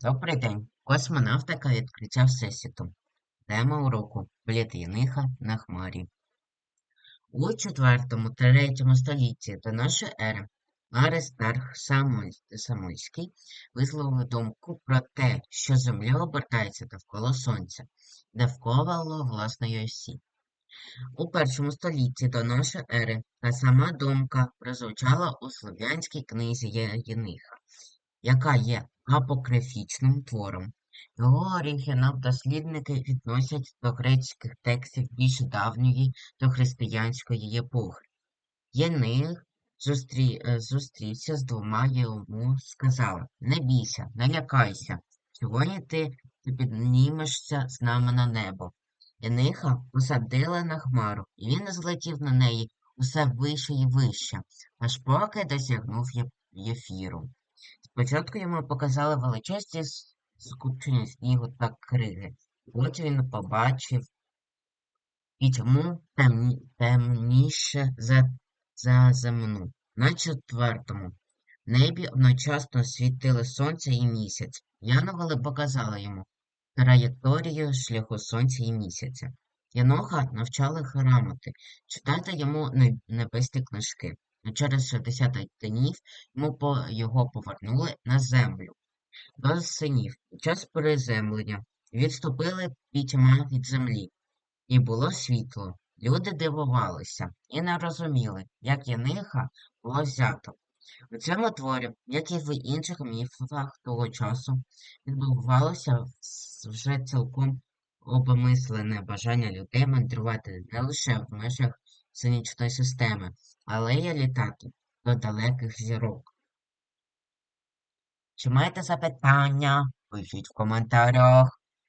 Добрий день. Космонавтика відкриття Всесвіту. Тема уроку Пліт'яниха на хмарі. У IV-III столітті до нашої ери Аристарх Самойський висловив думку про те, що Земля обертається довкола Сонця, довкола власної осі. У першому столітті до нашої ери та сама думка прозвучала у слов'янській книзі Єниха, яка є апокрифічним твором. Його оригінал дослідники відносять до грецьких текстів більш давньої дохристиянської епохи. Єних зустрі... е, зустрівся з двома йому сказали Не бійся, не лякайся. Сьогодні ти, піднімешся з нами на небо. Єниха посадили на хмару, і він злетів на неї усе вище і вище, аж поки досягнув Єфіру. Спочатку йому показали величезні скупчення снігу та криги. Потім він побачив пітьму темні, темніше за, за земну. На четвертому небі одночасно світили сонце і місяць. Янголи показали йому траєкторію шляху сонця і місяця. Єноха навчали грамоти, читати йому не- небесні книжки. Через 60 днів йому його повернули на землю. До синів під час приземлення відступили пітьма від землі, і було світло. Люди дивувалися і не розуміли, як Єниха було взято. У цьому творі, як і в інших міфах того часу, відбувалося вже цілком обмислене бажання людей мандрувати не лише в межах сонячної системи, але я літати до далеких зірок. Чи маєте запитання? Пишіть в коментарях.